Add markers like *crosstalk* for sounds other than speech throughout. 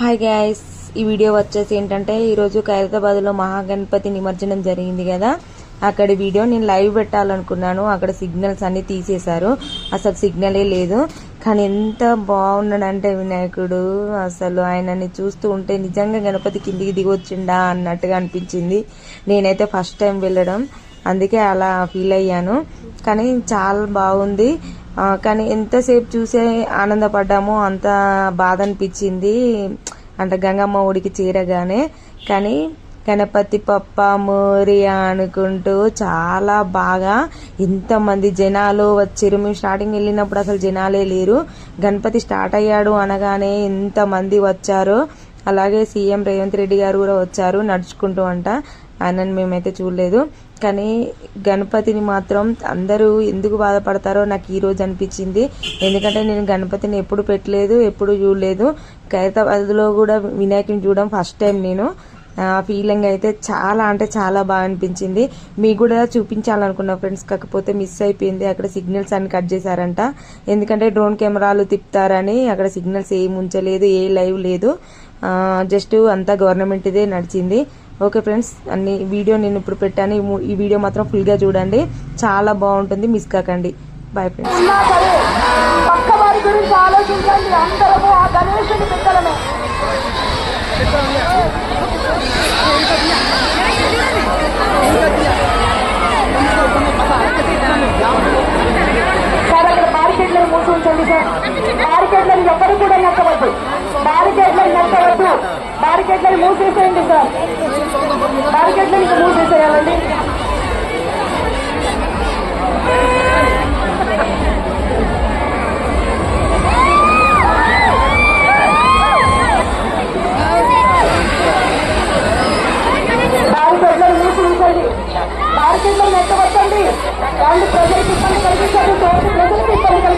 Hi guys ఈ video వచ్చేసి ఏంటంటే ఈరోజు ఖైరతాబాద్లో మహాగణపతి నిమజ్జనం జరిగింది కదా. అక్కడ వీడియో నేను లైవ్ పెట్టాలనుకున్నాను. అక్కడ సిగ్నల్స్ అన్ని తీసేశారు. అసలు సిగ్నలే లేదు. కానీ ఎంత బాగున్నాడంటే వినాయకుడు. అసలు ఆయనని చూస్తూ ఉంటే నిజంగా గణపతి కిందికి దిగొచ్చిండా అన్నట్టుగా అనిపించింది. నేనైతే ఫస్ట్ టైం వెళ్ళడం. అందుకే అలా ఫీల్ అయ్యాను. కానీ చాలా బాగుంది. కానీ ఎంతసేపు చూసే ఆనందపడ్డామో అంత బాధ అనిపించింది. అంటే గంగమ్మ ఒడికి చేరగానే కానీ గణపతి పప్ప మోరియా అనుకుంటూ చాలా బాగా ఇంతమంది జనాలు వచ్చారు. మేము స్టార్టింగ్ వెళ్ళినప్పుడు అసలు జనాలే లేరు. గణపతి స్టార్ట్ అయ్యాడు అనగానే ఎంతమంది వచ్చారో. అలాగే సీఎం రేవంత్ రెడ్డి గారు కూడా వచ్చారు నడుచుకుంటూ అంట. ఆయనని మేమైతే చూడలేదు. కానీ గణపతిని మాత్రం అందరూ ఎందుకు బాధపడతారో నాకు ఈరోజు అనిపించింది. ఎందుకంటే నేను గణపతిని ఎప్పుడు పెట్టలేదు ఎప్పుడు చూడలేదు. ఖైరతాబాద్లో కూడా వినాయకుని చూడడం ఫస్ట్ టైం నేను. ఫీలింగ్ అయితే చాలా అంటే చాలా బాగా అనిపించింది. మీకు కూడా చూపించాలనుకున్నా ఫ్రెండ్స్ కాకపోతే మిస్ అయిపోయింది. అక్కడ సిగ్నల్స్ అన్ని కట్ చేశారంట. ఎందుకంటే డ్రోన్ కెమెరాలు తిప్పుతారని అక్కడ సిగ్నల్స్ ఏం ఉంచలేదు ఏ లైవ్ లేదు. జస్ట్ అంతా గవర్నమెంట్దే నడిచింది. ఓకే ఫ్రెండ్స్ అన్ని వీడియో నేను ఇప్పుడు పెట్టాను. ఈ వీడియో మాత్రం ఫుల్గా చూడండి. చాలా బాగుంటుంది. మిస్ కాకండి. బాయ్ ఫ్రెండ్స్ పక్క వారి గురించి ఆలోచించండి. అందరము ఆ గణేశుని సార్ అక్కడ మూసి ఉంచండి సార్. బారికేడ్లను ఎవరు కూడా నచ్చవద్దు బారికేడ్లను నచ్చవద్దు బారికేడ్లను మూసేసేయండి సార్. బారికేడ్లను ఇంకా మూసేసేయాలండి. బారికేడ్లను నెట్టవచ్చండి వాళ్ళు ప్రజలకు ఇబ్బంది కలిగించదు తోటి ప్రజలకు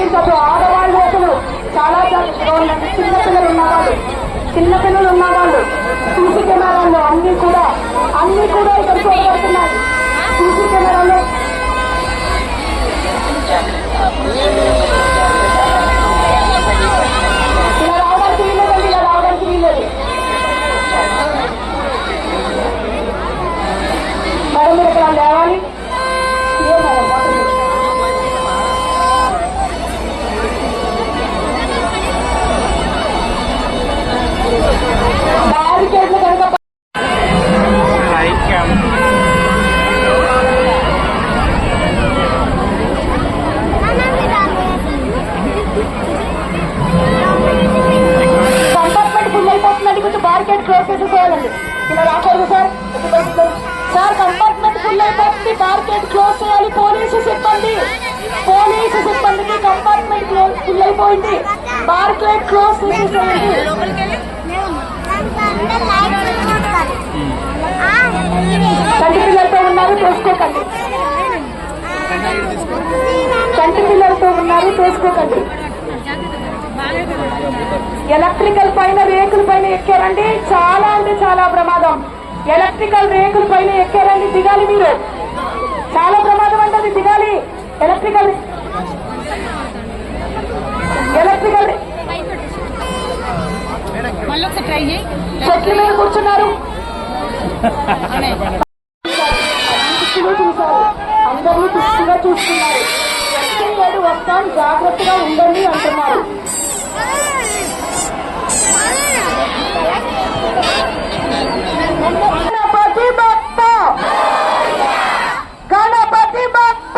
ఇబ్బంది ఆడవాళ్ళు అసలు చాలా చిన్నపిల్లలు ఉన్నవాళ్ళు. చిన్నపిల్లలు ఉన్నవాళ్ళు సీసీ కెమెరాల్లో అన్ని కూడా అన్ని కూడా ఇక్కడ చూడబడుతున్నాయి సీసీ కెమెరాలో. ఇలా రావడానికి ఇలా రావడానికి మేడం మీరు ఇక్కడ లేవాలి? మేడం బ్యారికేడ్లు ఫుల్ అయిపోయింది బార్కెట్ క్లోజ్ చేసేసేయండి కంటి పిల్లలతో ఉన్నారు చూసుకోకండి. కంటి పిల్లలతో ఉన్నారు చూసుకోకండి. ఎలక్ట్రికల్ పైన రేకుల పైన ఎక్కారండి. చాలా అంటే చాలా ప్రమాదం. ఎలక్ట్రికల్ రేకుల పైన ఎక్కారండి దిగాలి మీరు. చాలా ప్రమాదం అంటే అది దిగాలి. ఎలక్ట్రికల్ ఎలక్ట్రికల్ చెట్ల మీద కూర్చున్నారు. చూశారు. అందరూ దృష్టిగా చూస్తున్నారు. వచ్చే ఏడు వస్తాం జాగ్రత్తగా ఉండండి అంటున్నారు గణపతి బప్ప గణపతి బప్ప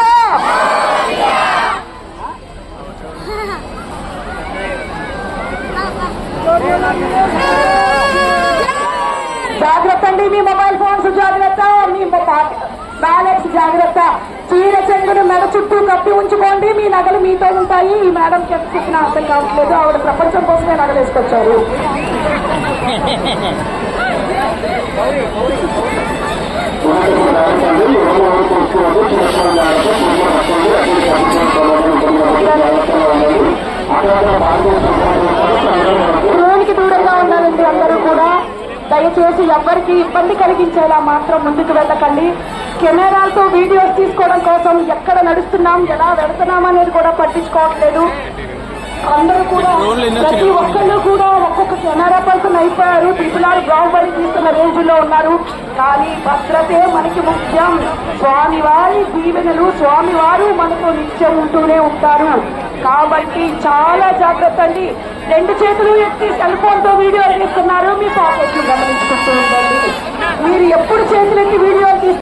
జాగ్రత్త మీ మొబైల్ ఫోన్స్ జాగ్రత్త మీ బ్యాలెన్స్ జాగ్రత్త. చీర చెంగును మెడ చుట్టూ కప్పి ఉంచుకోండి. మీ నగలు మీతో ఉంటాయి. ఈ మేడం చెప్పిన అర్థం కావట్లేదు. ఆవిడ ప్రపంచం కోసమే నగలు *laughs* దయచేసి ఎవ్వరికి ఇబ్బంది కలిగించేలా మాత్రం ముందుకు వెళ్ళకండి. కెమెరాలతో వీడియోస్ తీసుకోవడం కోసం ఎక్కడ నడుస్తున్నాం ఎలా వెళుతున్నాం అనేది కూడా పట్టించుకోవట్లేదు. అందరూ కూడా ప్రతి ఒక్కళ్ళు కూడా ఒక్కొక్క కెనరా పర్సన్ అయిపోయారు. ట్రిపుల్ ఆర్ బాహుబలి తీస్తున్న రేంజ్లో ఉన్నారు. కానీ భద్రతే మనకి ముఖ్యం. స్వామివారి దీవెనలు స్వామివారు మనతో నిత్యం ఉంటూనే ఉంటారు. కాబట్టి చాలా జాగ్రత్త అండి రెండు చేతులు ఎత్తి సెల్ ఫోన్తో వీడియో తీస్తున్నారు మీ పాకెట్లు గమనించుకుంటూ ఉండండి. మీరు ఎప్పుడు చేతులెత్తి వీడియో